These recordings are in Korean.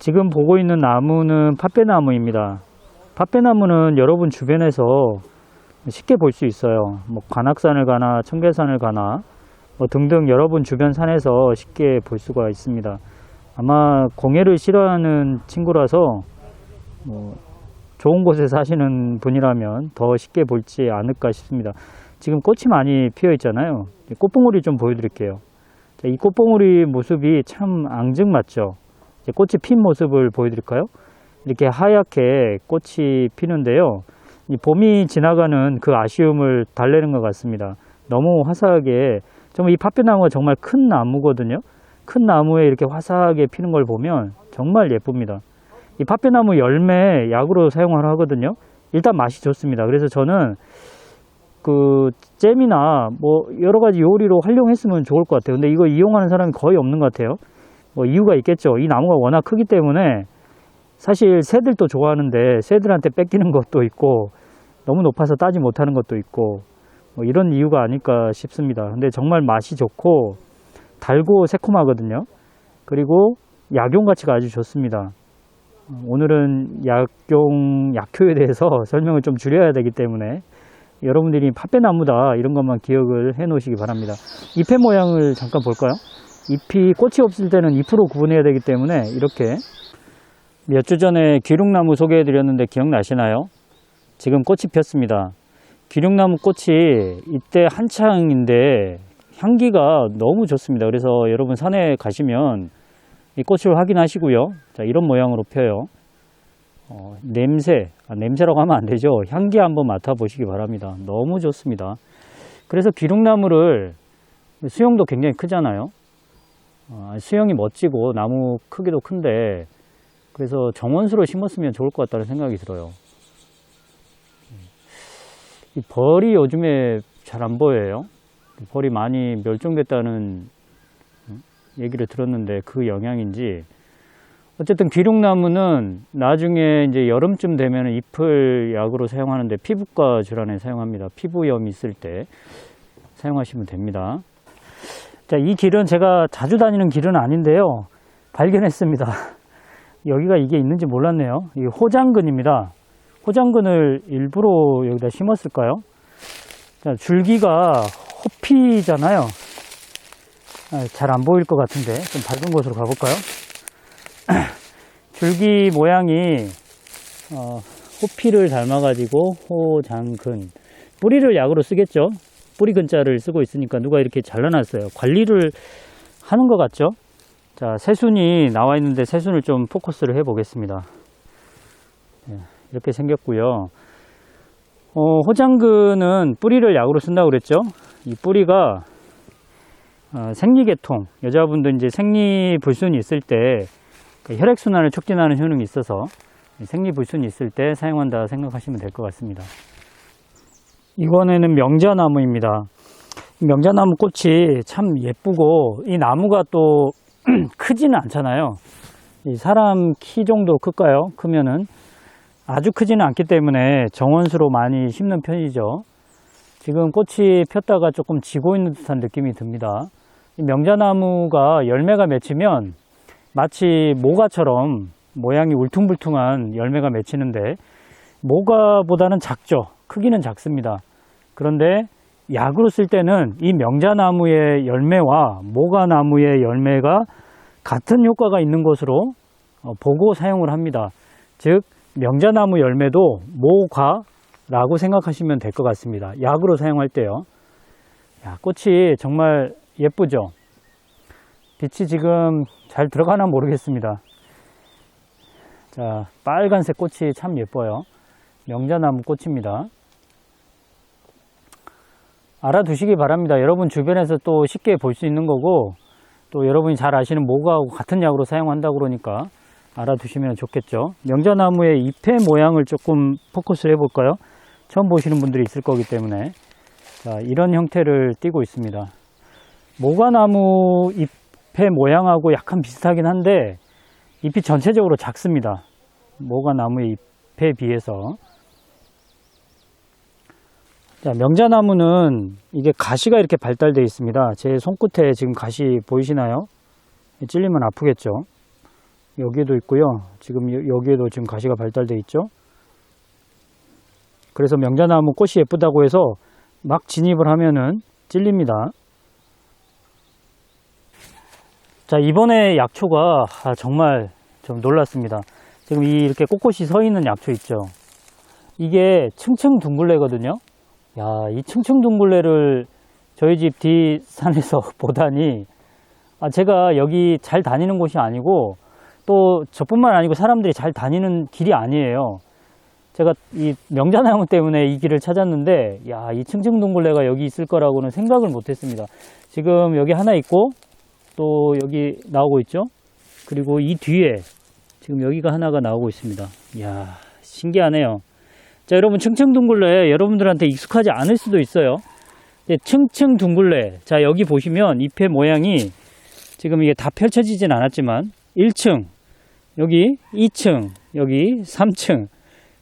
지금 보고 있는 나무는 팥배나무입니다. 팥배나무는 여러분 주변에서 쉽게 볼 수 있어요. 뭐 관악산을 가나 청계산을 가나 뭐 등등 여러분 주변 산에서 쉽게 볼 수가 있습니다. 아마 공해를 싫어하는 친구라서 뭐 좋은 곳에 사시는 분이라면 더 쉽게 볼지 않을까 싶습니다. 지금 꽃이 많이 피어 있잖아요. 이 꽃봉오리 좀 보여드릴게요. 자, 이 꽃봉오리 모습이 참 앙증맞죠. 꽃이 핀 모습을 보여드릴까요? 이렇게 하얗게 꽃이 피는데요. 이 봄이 지나가는 그 아쉬움을 달래는 것 같습니다. 너무 화사하게 정말 이 팥배나무가 정말 큰 나무거든요. 큰 나무에 이렇게 화사하게 피는 걸 보면 정말 예쁩니다. 이 팥배나무 열매 약으로 사용을 하거든요. 일단 맛이 좋습니다. 그래서 저는 그 잼이나 뭐 여러 가지 요리로 활용했으면 좋을 것 같아요. 근데 이거 이용하는 사람이 거의 없는 것 같아요. 뭐 이유가 있겠죠. 이 나무가 워낙 크기 때문에 사실 새들도 좋아하는데 새들한테 뺏기는 것도 있고 너무 높아서 따지 못하는 것도 있고 뭐 이런 이유가 아닐까 싶습니다. 근데 정말 맛이 좋고 달고 새콤하거든요. 그리고 약용 가치가 아주 좋습니다. 오늘은 약용 약효에 대해서 설명을 좀 줄여야 되기 때문에 여러분들이 팥배나무다 이런 것만 기억을 해 놓으시기 바랍니다. 잎의 모양을 잠깐 볼까요? 잎이 꽃이 없을 때는 잎으로 구분해야 되기 때문에 이렇게 몇 주 전에 기룩나무 소개해 드렸는데 기억나시나요? 지금 꽃이 폈습니다. 기룩나무 꽃이 이때 한창인데 향기가 너무 좋습니다. 그래서 여러분 산에 가시면 이 꽃을 확인하시고요. 자, 이런 모양으로 펴요. 어, 냄새, 아, 냄새라고 하면 안 되죠. 향기 한번 맡아보시기 바랍니다. 너무 좋습니다. 그래서 기룩나무를 수영도 굉장히 크잖아요. 어, 수영이 멋지고 나무 크기도 큰데 그래서 정원수로 심었으면 좋을 것 같다는 생각이 들어요. 이 벌이 요즘에 잘 안 보여요. 벌이 많이 멸종됐다는 얘기를 들었는데 그 영향인지 어쨌든 기룩나무는 나중에 이제 여름쯤 되면 잎을 약으로 사용하는데 피부과 질환에 사용합니다. 피부염 있을 때 사용하시면 됩니다. 자, 이 길은 제가 자주 다니는 길은 아닌데요. 발견했습니다. 여기가 이게 있는지 몰랐네요. 이 호장근입니다. 호장근을 일부러 여기다 심었을까요? 자, 줄기가 호피잖아요. 잘안 보일 것 같은데 좀 밝은 곳으로 가볼까요? 줄기 모양이 어, 호피를 닮아가지고 호장근 뿌리를 약으로 쓰겠죠? 뿌리 근자를 쓰고 있으니까 누가 이렇게 잘라놨어요. 관리를 하는 것 같죠? 자, 새순이 나와 있는데 새순을 좀 포커스를 해 보겠습니다. 네, 이렇게 생겼고요. 어, 호장근은 뿌리를 약으로 쓴다고 그랬죠? 이 뿌리가 어, 생리계통, 여자분들 이제 생리불순이 있을 때 그 혈액순환을 촉진하는 효능이 있어서 생리불순이 있을 때 사용한다 생각하시면 될 것 같습니다. 이번에는 명자나무입니다. 이 명자나무 꽃이 참 예쁘고 이 나무가 또 크지는 않잖아요. 이 사람 키 정도 클까요? 크면은 아주 크지는 않기 때문에 정원수로 많이 심는 편이죠. 지금 꽃이 폈다가 조금 지고 있는 듯한 느낌이 듭니다. 이 명자나무가 열매가 맺히면 마치 모가처럼 모양이 울퉁불퉁한 열매가 맺히는데 모가보다는 작죠. 크기는 작습니다. 그런데 약으로 쓸 때는 이 명자나무의 열매와 모가나무의 열매가 같은 효과가 있는 것으로 어, 보고 사용을 합니다. 즉 명자나무 열매도 모과라고 생각하시면 될 것 같습니다. 약으로 사용할 때요. 야, 꽃이 정말 예쁘죠? 빛이 지금 잘 들어가나 모르겠습니다. 자, 빨간색 꽃이 참 예뻐요. 명자나무 꽃입니다. 알아두시기 바랍니다. 여러분 주변에서 또 쉽게 볼 수 있는 거고, 또 여러분이 잘 아시는 모가하고 같은 약으로 사용한다고 그러니까 알아두시면 좋겠죠. 명자나무의 잎의 모양을 조금 포커스를 해볼까요? 처음 보시는 분들이 있을 거기 때문에. 자, 이런 형태를 띠고 있습니다. 모가나무 잎의 모양하고 약간 비슷하긴 한데 잎이 전체적으로 작습니다. 모가나무의 잎에 비해서. 자, 명자나무는 이게 가시가 이렇게 발달되어 있습니다. 제 손끝에 지금 가시 보이시나요? 찔리면 아프겠죠. 여기에도 있고요. 지금 여- 여기에도 지금 가시가 발달돼 있죠. 그래서 명자나무 꽃이 예쁘다고 해서 막 진입을 하면은 찔립니다. 자, 이번에 약초가 아, 정말 좀 놀랐습니다. 지금 이 이렇게 꼿꼿이 서 있는 약초 있죠. 이게 층층 둥글레거든요. 야, 이 층층둥글레를 저희 집 뒷산에서 보다니 아, 제가 여기 잘 다니는 곳이 아니고 또 저뿐만 아니고 사람들이 잘 다니는 길이 아니에요. 제가 이 명자나무 때문에 이 길을 찾았는데 야, 이 층층둥글레가 여기 있을 거라고는 생각을 못 했습니다. 지금 여기 하나 있고 또 여기 나오고 있죠. 그리고 이 뒤에 지금 여기가 하나가 나오고 있습니다. 이야, 신기하네요. 자, 여러분 층층 둥글레 여러분들한테 익숙하지 않을 수도 있어요. 근데 층층 둥글레. 자, 여기 보시면 잎의 모양이 지금 이게 다 펼쳐지진 않았지만 1층, 여기 2층, 여기 3층.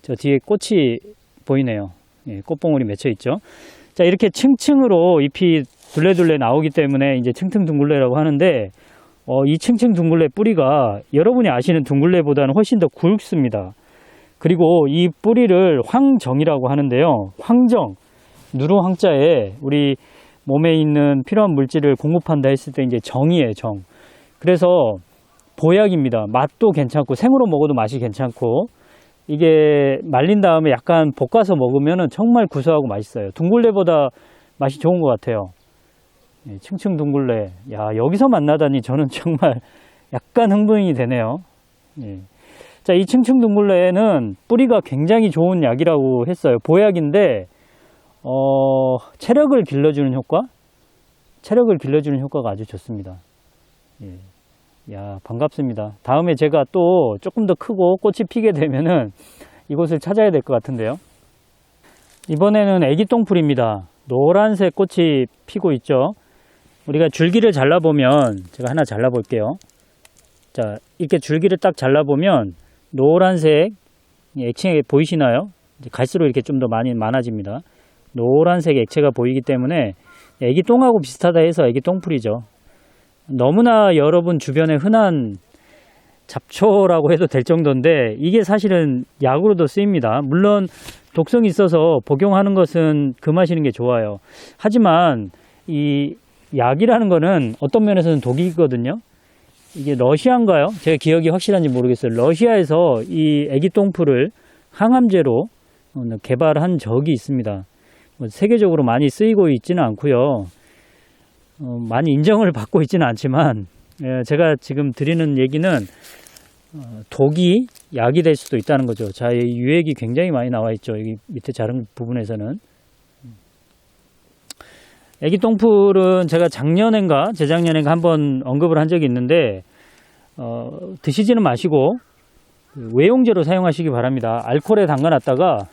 저 뒤에 꽃이 보이네요. 예, 꽃봉오리 맺혀 있죠. 자, 이렇게 층층으로 잎이 둘레둘레 나오기 때문에 이제 층층 둥글레라고 하는데 어, 이 층층 둥글레 뿌리가 여러분이 아시는 둥글레보다는 훨씬 더 굵습니다. 그리고 이 뿌리를 황정이라고 하는데요. 황정, 누루 황자에 우리 몸에 있는 필요한 물질을 공급한다 했을 때 이제 정이에요, 정. 그래서 보약입니다. 맛도 괜찮고 생으로 먹어도 맛이 괜찮고 이게 말린 다음에 약간 볶아서 먹으면 정말 구수하고 맛있어요. 둥글레보다 맛이 좋은 것 같아요. 예, 층층 둥글레. 야, 여기서 만나다니 저는 정말 약간 흥분이 되네요. 예. 자, 이 층층 둥글레는 뿌리가 굉장히 좋은 약이라고 했어요. 보약인데, 어, 체력을 길러주는 효과? 체력을 길러주는 효과가 아주 좋습니다. 예. 야, 반갑습니다. 다음에 제가 또 조금 더 크고 꽃이 피게 되면은 이곳을 찾아야 될 것 같은데요. 이번에는 애기 똥풀입니다. 노란색 꽃이 피고 있죠. 우리가 줄기를 잘라보면 제가 하나 잘라볼게요. 자, 이렇게 줄기를 딱 잘라보면 노란색 이 액체 보이시나요? 갈수록 이렇게 좀 더 많이 많아집니다. 노란색 액체가 보이기 때문에 애기 똥하고 비슷하다 해서 애기 똥풀이죠. 너무나 여러분 주변에 흔한 잡초라고 해도 될 정도인데 이게 사실은 약으로도 쓰입니다. 물론 독성이 있어서 복용하는 것은 금하시는 게 좋아요. 하지만 이 약이라는 거는 어떤 면에서는 독이거든요. 이게 러시아인가요? 제가 기억이 확실한지 모르겠어요. 러시아에서 이 애기 똥풀을 항암제로 어, 개발한 적이 있습니다. 뭐 세계적으로 많이 쓰이고 있지는 않고요. 어, 많이 인정을 받고 있지는 않지만 예, 제가 지금 드리는 얘기는 어, 독이 약이 될 수도 있다는 거죠. 자, 이 유액이 굉장히 많이 나와 있죠. 여기 밑에 자른 부분에서는. 애기 똥풀은 제가 작년인가 재작년인가 한번 언급을 한 적이 있는데 어, 드시지는 마시고 그 외용제로 사용하시기 바랍니다. 알코올에 담가놨다가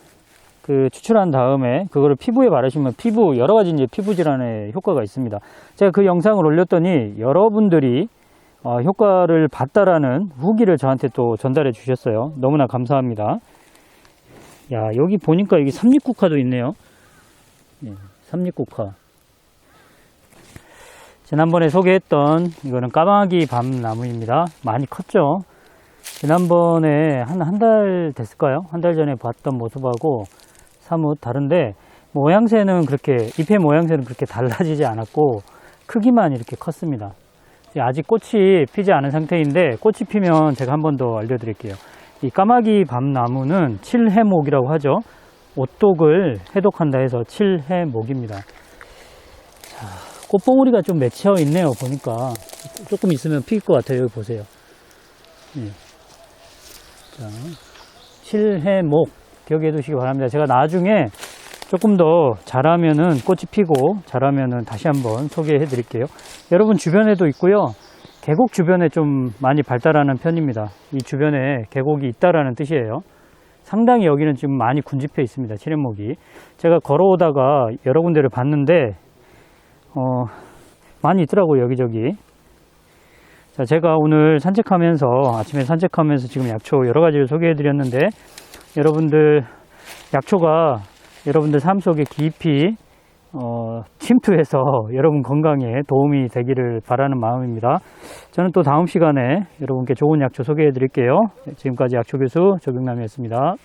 그 추출한 다음에 그거를 피부에 바르시면 피부 여러 가지 이제 피부 질환에 효과가 있습니다. 제가 그 영상을 올렸더니 여러분들이 어, 효과를 봤다라는 후기를 저한테 또 전달해 주셨어요. 너무나 감사합니다. 야 여기 보니까 여기 삼립국화도 있네요. 예, 삼립국화. 지난번에 소개했던 이거는 까마귀 밤나무입니다. 많이 컸죠. 지난번에 한 한 달 됐을까요? 한 달 전에 봤던 모습하고 사뭇 다른데 모양새는 그렇게 잎의 모양새는 그렇게 달라지지 않았고 크기만 이렇게 컸습니다. 아직 꽃이 피지 않은 상태인데 꽃이 피면 제가 한 번 더 알려드릴게요. 이 까마귀 밤나무는 칠해목이라고 하죠. 오독을 해독한다 해서 칠해목입니다. 자, 꽃봉오리가 좀 맺혀 있네요. 보니까 조금 있으면 필것 같아요. 여기 보세요. 예. 자, 칠해목 기억해 두시기 바랍니다. 제가 나중에 조금 더 자라면은 꽃이 피고 자라면은 다시 한번 소개해 드릴게요. 여러분 주변에도 있고요. 계곡 주변에 좀 많이 발달하는 편입니다. 이 주변에 계곡이 있다라는 뜻이에요. 상당히 여기는 지금 많이 군집해 있습니다. 칠해목이. 제가 걸어오다가 여러 군데를 봤는데 어, 많이 있더라고요, 여기저기. 자, 제가 오늘 산책하면서, 아침에 산책하면서 지금 약초 여러 가지를 소개해 드렸는데, 여러분들, 약초가 여러분들 삶 속에 깊이 어, 침투해서 여러분 건강에 도움이 되기를 바라는 마음입니다. 저는 또 다음 시간에 여러분께 좋은 약초 소개해 드릴게요. 지금까지 약초 교수 조경남이었습니다.